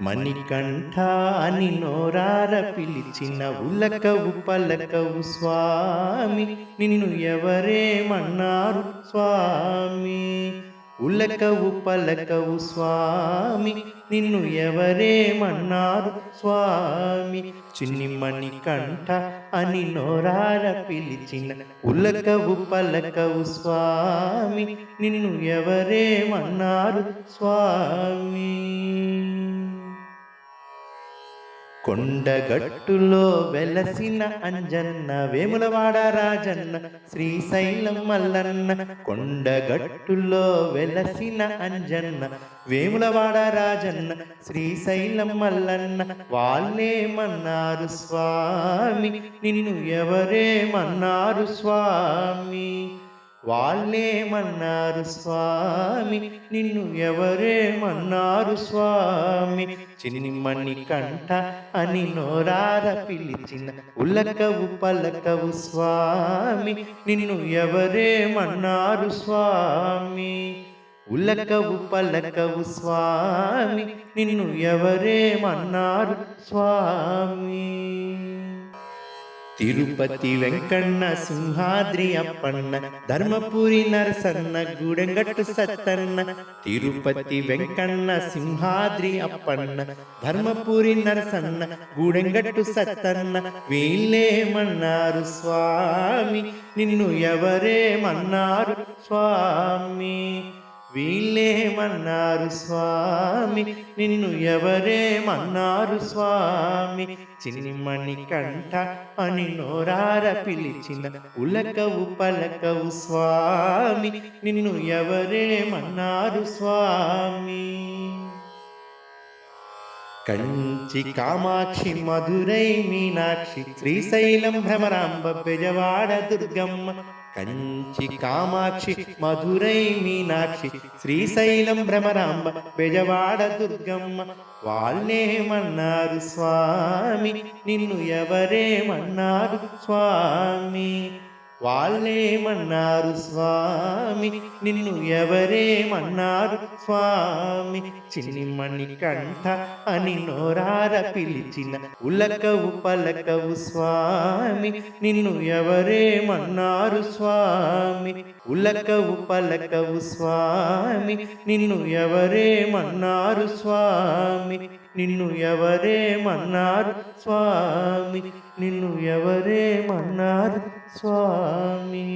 మణికంఠ అని నోరార పిలిచిన ఉలకవు పలకవు స్వామి నిన్ను ఎవరేమన్నారు స్వామి? ఉలకవు పలకవు స్వామి నిన్ను ఎవరేమన్నారు స్వామి? చిన్ని మణికంఠ అని నోరార పిలిచిన ఉలకవు పలకవు స్వామి నిన్ను ఎవరేమన్నారు స్వామి? కొండగట్టులో వెలసిన అంజన్న వేములవాడ రాజన్న శ్రీశైలం మల్లన్న కొండగట్టులో వెలసిన అంజన్న వేములవాడ రాజన్న శ్రీశైలం మల్లన్న వాళ్ళేమన్నారు స్వామి నిన్ను ఎవరేమన్నారు స్వామి. వాళ్ళేమన్నారు స్వామి నిన్ను ఎవరేమన్నారు స్వామి? చిన్ని కంట కంఠ అని నోరార పిలిచిన ఉలకవు పలకవు స్వామి నిన్ను ఎవరేమన్నారు స్వామి? ఉలకవు పలకవు స్వామి నిన్ను ఎవరేమన్నారు స్వామి? తిరుపతి వెంకన్న సింహాద్రి అప్పన్న ధర్మపురి నరసన్న గూడెంగట్టు సత్తన్న తిరుపతి వెంకన్న సింహాద్రి అప్పన్న ధర్మపురి నరసన్న గూడెంగట్టు సత్తన్న వీళ్ళేమన్నారు స్వామి నిన్ను ఎవరేమన్నారు స్వామి వీళ్ళేమన్నారు స్వామి? నిన్ను ఎవరేమన్నారు స్వామి? చిన్నిమణి కంట అని నోరార పిలిచిన ఉలకవు పలకవు స్వామి నిన్ను ఎవరేమన్నారు స్వామి? కంచి కామాక్షి మధురై మీనాక్షి శ్రీశైలం భ్రమరాంబ బెజవాడ దుర్గమ్మ కంచి కామాక్షి మధురై మీనాక్షి శ్రీశైలం భ్రమరాంబ బెజవాడ దుర్గమ్మ వాళ్ళేమన్నారు స్వామి నిన్ను ఎవరేమన్నారు స్వామి? వాళ్ళేమన్నారు స్వామి? నిన్ను ఎవరేమన్నారు స్వామి? చిన్నమణి కంఠ అని నోరార పిలిచిన ఉలకవు పలకవు స్వామి. నిన్ను ఎవరేమన్నారు స్వామి? ఉలకవు పలకవు స్వామి. నిన్ను ఎవరేమన్నారు స్వామి? నిన్ను ఎవరేమన్నారు స్వామి నిన్ను ఎవరేమన్నారు స్వామి.